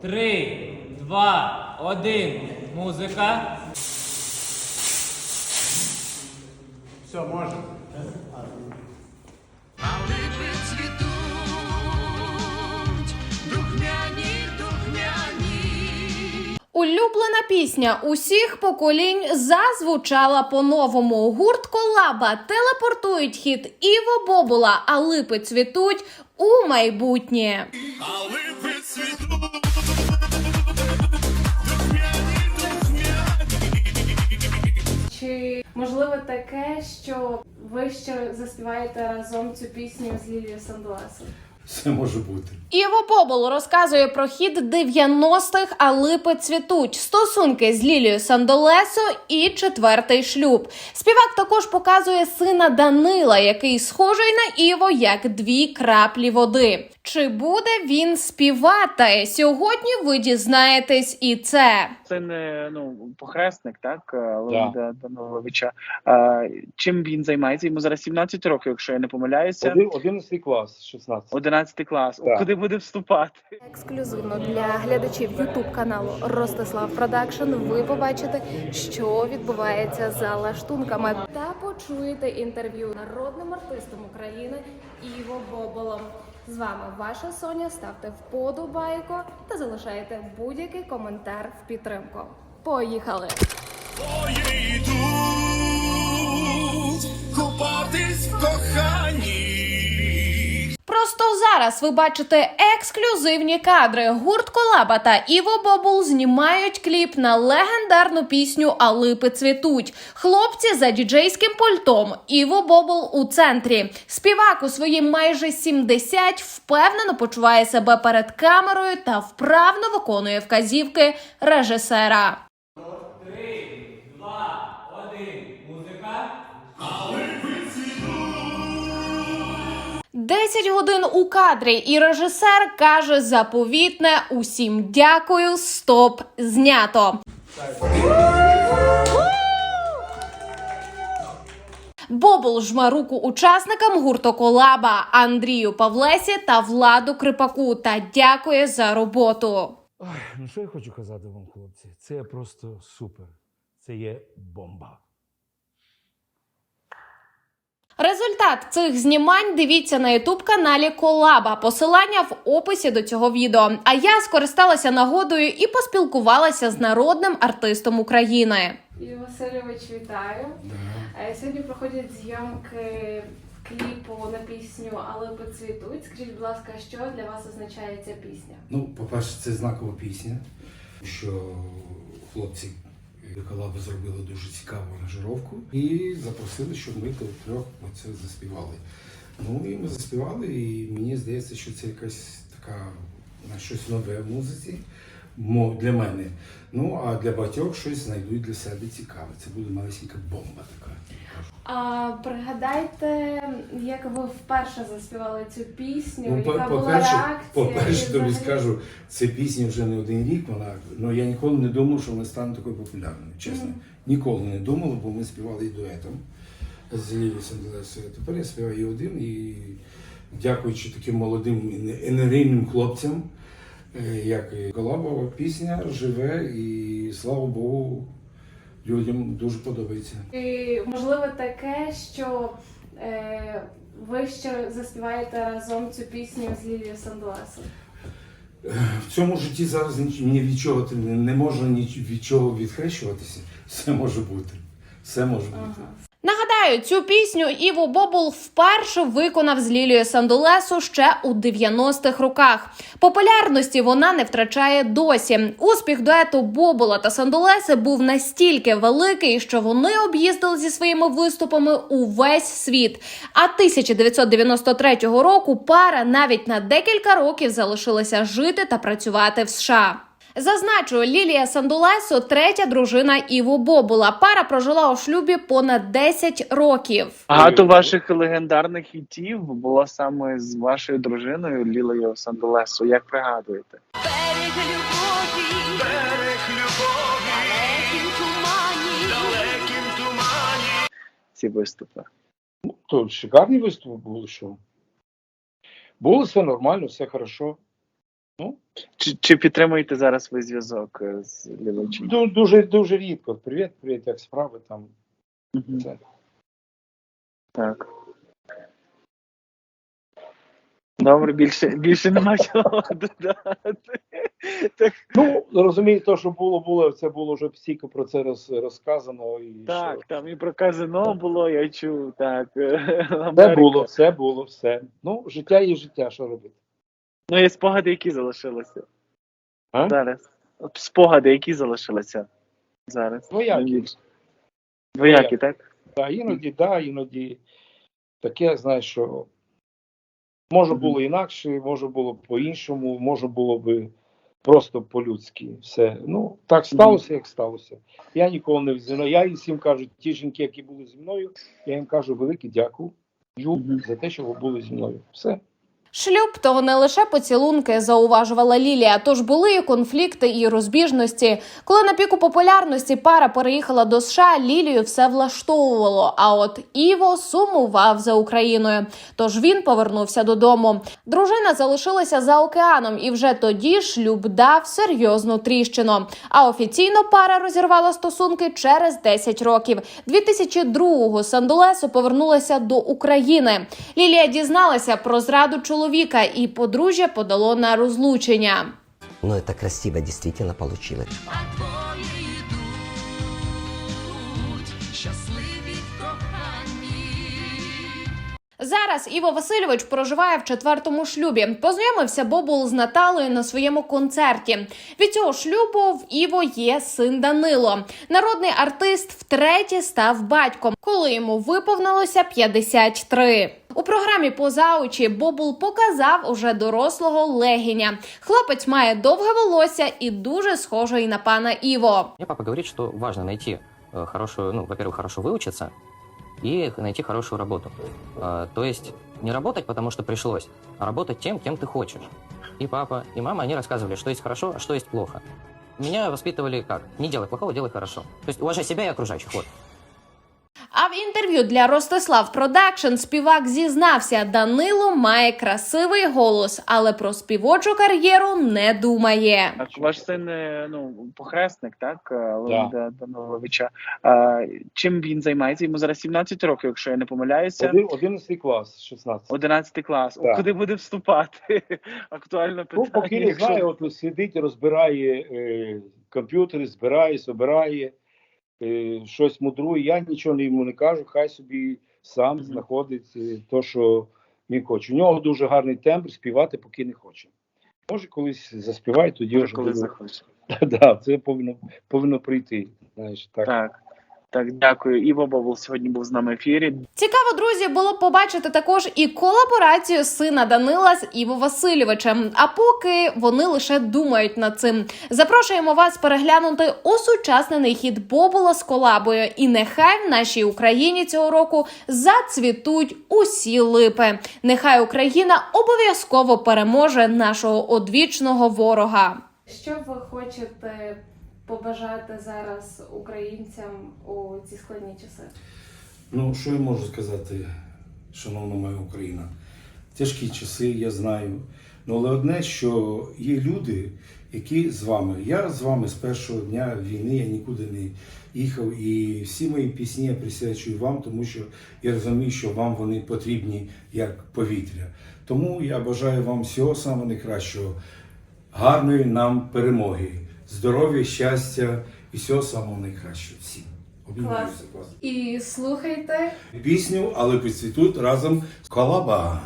Три, два, один. Музика. Все, може. Улюблена пісня усіх поколінь зазвучала по-новому. Гурт Колаба телепортують хіт Іво Бобула, а липи цвітуть у майбутнє. А липи цвітуть. Чи можливо таке, що ви ще заспіваєте разом цю пісню з Лілією Сандуасом? Все може бути. Іво побол розказує про хід 90-х, а липи цвітуть, стосунки з Лілією Сандолесо і четвертий шлюб. Співак також показує сина Данила, який схожий на Іво як дві краплі води. Чи буде він співати? Сьогодні ви дізнаєтесь і це. Це не ну похресник, так е, Леоніда Даниловича. А, чим він займається? Йому зараз 17 років, якщо я не помиляюся. Один, 11 клас, 16. 11 клас. Так. Куди буде вступати? Ексклюзивно для глядачів Ютуб каналу Ростислав Продакшн. Ви побачите, що відбувається за лаштунками, та почуєте інтерв'ю народним артистом України Іво Боболом. З вами ваша Соня. Ставте вподобайку та залишайте будь-який коментар в підтримку. Поїхали! Ой, купатись в коханні. Просто зараз ви бачите ексклюзивні кадри. Гурт Колаба та Іво Бобул знімають кліп на легендарну пісню А липи цвітуть. Хлопці за діджейським пультом. Іво Бобул у центрі. Співак у свої майже 70 впевнено почуває себе перед камерою та вправно виконує вказівки режисера. 10 годин у кадрі, і режисер каже заповітне усім дякую, стоп, знято. Бобул жме руку учасникам гурту Колаба Андрію Павлесі та Владу Крипаку та дякує за роботу. Ой, ну що я хочу казати вам, хлопці? Це просто супер. Це є бомба. Результат цих знімань дивіться на ютуб каналі Колаба. Посилання в описі до цього відео. А я скористалася нагодою і поспілкувалася з народним артистом України. Юрій Васильович, вітаю. Е, Сьогодні проходять зйомки кліпу на пісню Але поцвітуть. Скажіть, будь ласка, що для вас означає ця пісня? Ну, по-перше, це знакова пісня, що хлопці Колаби зробили дуже цікаву аранжировку і запросили, щоб ми до трьох це заспівали. Ну і ми заспівали, і мені здається, що це якась така щось нове в музиці для мене. Ну а для багатьох щось знайдуть для себе цікаве. Це буде маленька бомба така. А пригадайте, як ви вперше заспівали цю пісню, Ну, яка по- була по-перше, реакція? по-перше, тобі взагалі- скажу, це пісня вже не один рік. Вона ну я ніколи не думав, що вона стане такою популярною. Чесно, ніколи не думав, бо ми співали і дуетом з Лілією Санделесою. Тепер я співаю і один, і дякуючи таким молодим енергійним хлопцям, як і Колабова, пісня живе і слава Богу, людям дуже подобається. І можливо таке, що е, ви ще заспіваєте разом цю пісню з Лілією Сандуасом. В цьому житті зараз ні від чого ти не можна ніч від чого відхрещуватися. Все може бути. Все може бути. Нагадаю, цю пісню Іво Бобул вперше виконав з Лілією Сандулесу ще у 90-х роках. Популярності вона не втрачає досі. Успіх дуету Бобула та Сандулеси був настільки великий, що вони об'їздили зі своїми виступами увесь світ. А 1993 року пара навіть на декілька років залишилася жити та працювати в США. Зазначу, Лілія Сандулесо – третя дружина Іво Бобула. Пара прожила у шлюбі понад 10 років. Багато ваших легендарних хітів було саме з вашою дружиною Лілею Сандолесо. Як пригадуєте? Берег любові, берег любові, далеким тумані, далеким тумані. Ці виступи? То шикарні виступи були, що. Було все нормально, все хорошо. Чи, чи підтримуєте зараз ви зв'язок е, з глядачем? Ду- Дуже дуже рідко. Привіт, привіт, як справи там. Мгм. Це. Так. Добре, більше, більше нема чого додати. Так, Ну, розумієте, то, що було, було, це було вже стільки про це роз, розказано. І так, що... там і про казино було, я чув, так. Все Америка. було, все було, все. Ну, життя є життя, що робити. Ну, є спогади, які залишилися. А? Зараз. Спогади, які залишилися зараз. Двоякі. Найбільше. Двоякі, так? Да, іноді, да, іноді таке, знаєш, що може було інакше, може було по-іншому, може було би просто по-людськи. Все. Ну, так сталося, як сталося. Я ніколи не взяла. Я і всім кажу, ті жінки, які були зі мною, я їм кажу велике дякую за те, що ви були зі мною. Все. Шлюб то не лише поцілунки, зауважувала Лілія. Тож були і конфлікти і розбіжності. Коли на піку популярності пара переїхала до США, Лілію все влаштовувало. А от Іво сумував за Україною. Тож він повернувся додому. Дружина залишилася за океаном, і вже тоді шлюб дав серйозну тріщину. А офіційно пара розірвала стосунки через 10 років. 2002-го Сандулесо повернулася до України. Лілія дізналася про зраду чоловіка, і подружжя подало на розлучення. Ну, це красиво дійсно, получилось. Зараз Іво Васильович проживає в четвертому шлюбі. Познайомився Бобул з Наталою на своєму концерті. Від цього шлюбу в Іво є син Данило. Народний артист втретє став батьком, коли йому виповнилося 53. У програмі «Поза очі» Бобул показав уже дорослого легіня. Хлопець має довге волосся і дуже схожий на пана Іво. Мне папа говорит, что важно найти э, хорошую, ну, во-первых, хорошо выучиться и найти хорошую работу. Э, То есть не работать, потому что пришлось, а работать тем, кем ты хочешь. И папа, и мама, они рассказывали, что есть хорошо, а что есть плохо. Меня воспитывали как? Не делай плохого, делай хорошо. То есть уважай себя и окружающих. Вот. Інтерв'ю для Ростислав Продакшн співак зізнався, Данило має красивий голос, але про співочу кар'єру не думає. Так, ваш син е, ну, похресник, так? е, Да. Леоніда Даниловича. А, чим він займається? Йому зараз 17 років, якщо я не помиляюся. Один, 11 клас, 16. 11 клас. О, Так. Куди буде вступати? Актуальне Ну, питання. поки не знаю, от сидить, розбирає е, комп'ютери, збирає, собирає, е, щось мудрує. Я нічого йому не кажу, хай собі сам знаходить е, то, що він хоче. У нього дуже гарний тембр, співати поки не хоче. Може, колись заспіває, тоді вже коли захоче. Да, це повинно, повинно прийти. Знаєш, так. Так. Так, дякую. Іво Бобул сьогодні був з нами в ефірі. Цікаво, друзі, було побачити також і колаборацію сина Данила з Іво Васильовичем. А поки вони лише думають над цим. Запрошуємо вас переглянути осучаснений хід Бобула з колабою. І нехай в нашій Україні цього року зацвітуть усі липи. Нехай Україна обов'язково переможе нашого одвічного ворога. Що ви хочете побажати зараз українцям у ці складні часи? Ну, що я можу сказати, шановна моя Україна? Тяжкі часи, я знаю. Ну, але одне, що є люди, які з вами. Я з вами з першого дня війни я нікуди не їхав. І всі мої пісні я присвячую вам, тому що я розумію, що вам вони потрібні як повітря. Тому я бажаю вам всього самого найкращого, гарної нам перемоги, здоров'я, щастя і всього самого найкращого. Всім. Обіймаюся вас. І слухайте Пісню, але підсвітуть разом з колаба.